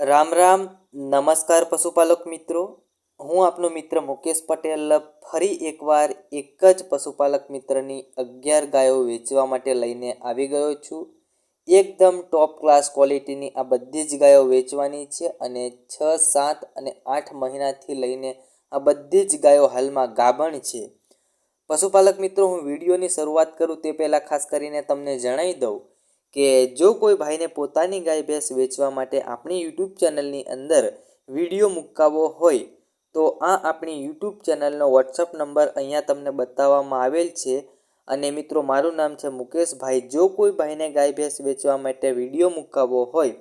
રામ રામ, નમસ્કાર પશુપાલક મિત્રો. હું આપનો મિત્ર મુકેશ પટેલ ફરી એકવાર એક જ પશુપાલક મિત્રની અગિયાર ગાયો વેચવા માટે લઈને આવી ગયો છું. એકદમ ટોપ ક્લાસ ક્વોલિટીની આ બધી જ ગાયો વેચવાની છે અને છ, સાત અને આઠ મહિનાથી લઈને આ બધી જ ગાયો હાલમાં ગાભણ છે. પશુપાલક મિત્રો, હું વિડીયોની શરૂઆત કરું તે પહેલાં ખાસ કરીને તમને જણાવી દઉં કે જો કોઈ ભાઈને પોતાની ગાય ભેંસ વેચવા માટે આપણી યુટ્યુબ ચેનલની અંદર વીડિયો મુકાવવો હોય, તો આ આપણી યુટ્યુબ ચેનલનો વોટ્સઅપ નંબર અહીંયા તમને બતાવવામાં આવેલ છે. અને મિત્રો, મારું નામ છે મુકેશભાઈ. જો કોઈ ભાઈને ગાય ભેંસ વેચવા માટે વીડિયો મુકાવવો હોય,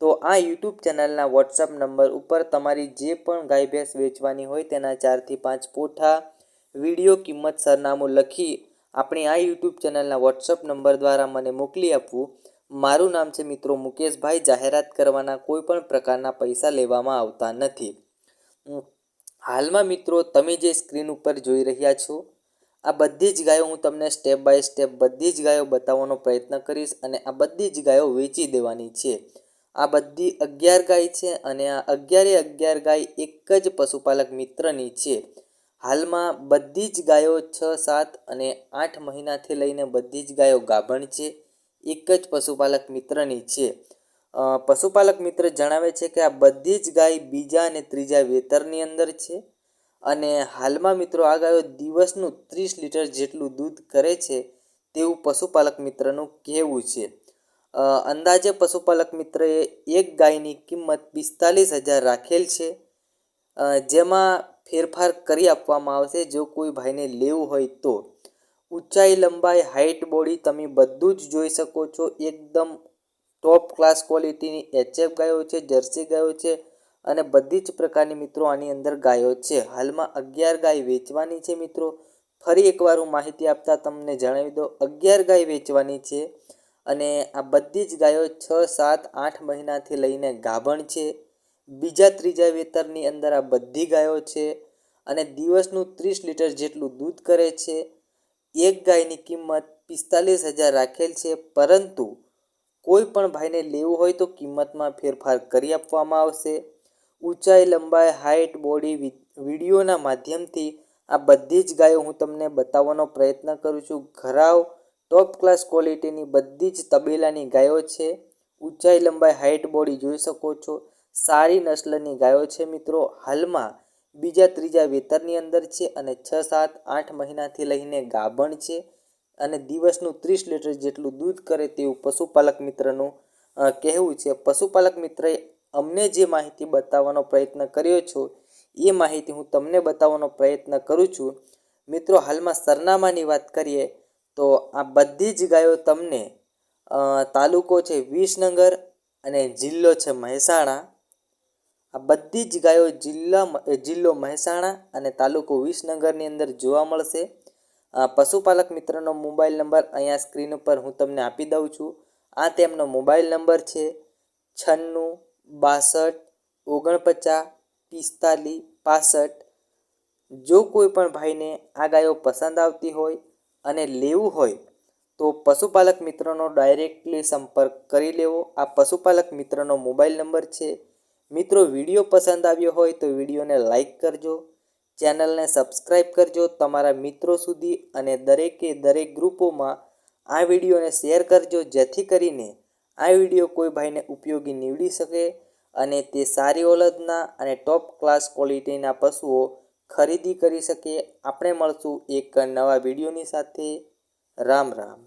તો આ યુટ્યુબ ચેનલના વોટ્સઅપ નંબર ઉપર તમારી જે પણ ગાય ભેંસ વેચવાની હોય તેના ચારથી પાંચ પોઠા વીડિયો કિંમત સરનામું લખી આપણી આ યુટ્યુબ ચેનલના વોટ્સઅપ નંબર દ્વારા મને મોકલી આપવું. મારું નામ છે મિત્રો મુકેશભાઈ. જાહેરાત કરવાના કોઈ પણ પ્રકારના પૈસા લેવામાં આવતા નથી. હાલમાં મિત્રો તમે જે સ્ક્રીન ઉપર જોઈ રહ્યા છો, આ બધી જ ગાયો હું તમને સ્ટેપ બાય સ્ટેપ બધી જ ગાયો બતાવવાનો પ્રયત્ન કરીશ અને આ બધી જ ગાયો વેચી દેવાની છે. આ બધી અગિયાર ગાય છે અને આ અગિયારે અગિયાર ગાય એક જ પશુપાલક મિત્રની છે. હાલમાં બધી જ ગાયો છ, સાત અને આઠ મહિનાથી લઈને બધી જ ગાયો ગાભણ છે. એક જ પશુપાલક મિત્રની છે. પશુપાલક મિત્ર જણાવે છે કે આ બધી જ ગાય બીજા અને ત્રીજા વેતરની અંદર છે અને હાલમાં મિત્રો આ ગાયો દિવસનું ત્રીસ લીટર જેટલું દૂધ કરે છે તેવું પશુપાલક મિત્રનું કહેવું છે. અંદાજે પશુપાલક મિત્રએ એક ગાયની કિંમત પિસ્તાલીસ હજાર રાખેલ છે. જેમાં ફેરફાર કરી આપવામાં આવશે. જો કોઈ ભાઈને લેવું હોય તો ઊંચાઈ, લંબાઈ હાઇટ બોડી તમે બધું જ જોઈ શકો છો. એકદમ ટોપ ક્લાસ ક્વોલિટીની એચએફ ગાયો છે, જર્સી ગાયો છે અને બધી જ પ્રકારની મિત્રો આની અંદર ગાયો છે. હાલમાં અગિયાર ગાય વેચવાની છે મિત્રો. ફરી એકવાર હું માહિતી આપતા તમને જણાવી દઉં. અગિયાર ગાય વેચવાની છે અને આ બધી જ ગાયો છ, સાત, આઠ મહિનાથી લઈને ગાભણ છે. બીજા ત્રીજા વેતરની અંદર આ બધી ગાયો છે અને દિવસનું ત્રીસ લીટર જેટલું દૂધ કરે છે. એક ગાયની કિંમત પિસ્તાલીસ હજાર રાખેલ છે, પરંતુ કોઈ પણ ભાઈને લેવું હોય તો કિંમતમાં ફેરફાર કરી આપવામાં આવશે. ઊંચાઈ, લંબાઈ હાઇટ બોડી વિડીયોના માધ્યમથી આ બધી જ ગાયો હું તમને બતાવવાનો પ્રયત્ન કરું છું. ઘરાવ ટોપ ક્લાસ ક્વોલિટીની બધી જ તબેલાની ગાયો છે. ઊંચાઈ, લંબાઈ હાઇટ બોડી જોઈ શકો છો. સારી નસ્લની ગાયો છે મિત્રો. હાલમાં બીજા ત્રીજા વેતરની અંદર છે અને છ, સાત, આઠ મહિનાથી લઈને ગાભણ છે અને દિવસનું ત્રીસ લીટર જેટલું દૂધ કરે તેવું પશુપાલક મિત્રનું કહેવું છે. પશુપાલક મિત્રએ અમને જે માહિતી બતાવવાનો પ્રયત્ન કર્યો છો, એ માહિતી હું તમને બતાવવાનો પ્રયત્ન કરું છું. મિત્રો, હાલમાં સરનામાની વાત કરીએ તો આ બધી જ ગાયો તમને તાલુકો છે વિસનગર અને જિલ્લો છે મહેસાણા. આ બધી જ ગાયો જિલ્લા જિલ્લો મહેસાણા અને તાલુકો વિસનગરની અંદર જોવા મળશે. પશુપાલક મિત્રનો મોબાઈલ નંબર અહીંયા સ્ક્રીન ઉપર હું તમને આપી દઉં છું. આ તેમનો મોબાઈલ નંબર છે છન્નું, બાસઠ, ઓગણપચાસ, પિસ્તાલીસ, પાસઠ. જો કોઈ પણ ભાઈને આ ગાયો પસંદ આવતી હોય અને લેવું હોય, તો પશુપાલક મિત્રનો ડાયરેક્ટલી સંપર્ક કરી લેવો. આ પશુપાલક મિત્રનો મોબાઈલ નંબર છે મિત્રો વીડિયો પસંદ આવ્યો હોય તો વિડીયોને લાઇક કરજો, ચેનલને સબસ્ક્રાઈબ કરજો તમારા મિત્રો સુધી અને દરેકે દરેક ગ્રુપોમાં આ વિડીયોને શેર કરજો જેથી કરીને આ વીડિયો કોઈ ભાઈને ઉપયોગી નીવડી શકે અને તે સારી ઓલદના અને ટોપ ક્લાસ ક્વોલિટીના પશુઓ ખરીદી કરી શકે. આપણે મળશું એક નવા વિડીયોની સાથે. રામ રામ.